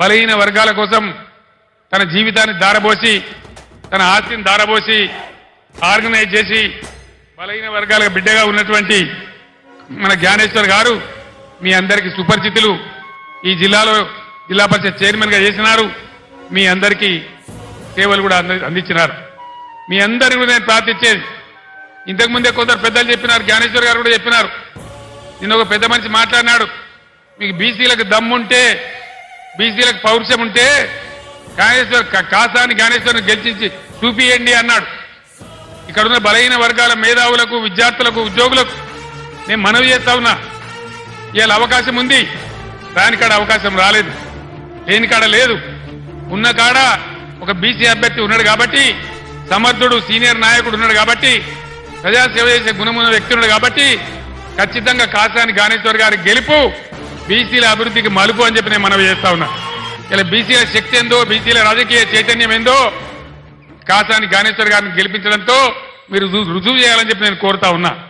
బలహీన వర్గాల కోసం తన జీవితాన్ని దారబోసి తన ఆస్తిని దారబోసి ఆర్గనైజ్ చేసి బలహీన వర్గాల బిడ్డగా ఉన్నటువంటి మన జ్ఞానేశ్వర్ గారు మీ అందరికీ సుపరిచితులు. ఈ జిల్లాలో జిల్లా పరిషత్ చైర్మన్గా చేసినారు. మీ అందరికీ సేవలు కూడా అంది- అందించినారు. మీ అందరి కూడా నేను ప్రార్థించేది ఇంతకు ముందే కొందరు పెద్దలు చెప్పినారు జ్ఞానేశ్వర్ గారు కూడా చెప్పినారు. నిన్న ఒక పెద్ద మనిషి మాట్లాడినాడు. మీకు బీసీలకు దమ్ముంటే బీసీలకు పౌరుషం ఉంటే జ్ఞానేశ్వర్ కాసాని జ్ఞానేశ్వరం గెలిచించి చూపియండి అన్నాడు. ఇక్కడ ఉన్న బలహీన వర్గాల మేధావులకు విద్యార్థులకు ఉద్యోగులకు నేను మనవి చేస్తా ఉన్నా. ఇవాళ అవకాశం ఉంది. దానికాడ అవకాశం రాలేదు. లేనికాడ లేదు. ఉన్న కాడ ఒక బీసీ అభ్యర్థి ఉన్నాడు కాబట్టి సమర్థుడు సీనియర్ నాయకుడు ఉన్నాడు కాబట్టి ప్రజాసేవ చేసే గుణమున్న వ్యక్తి ఉన్నాడు కాబట్టి ఖచ్చితంగా కాసాని గానేశ్వర్ గారి గెలుపు బీసీల అభివృద్ధికి మలుపు అని చెప్పి నేను మనవి చేస్తా ఉన్నా. ఇలా బీసీల శక్తి ఏందో బీసీల రాజకీయ చైతన్యం ఏందో కాసాని గానేశ్వర్ గారిని గెలిపించడంతో మీరు రు- రుజువు చేయాలని చెప్పి నేను కోరుతా ఉన్నా.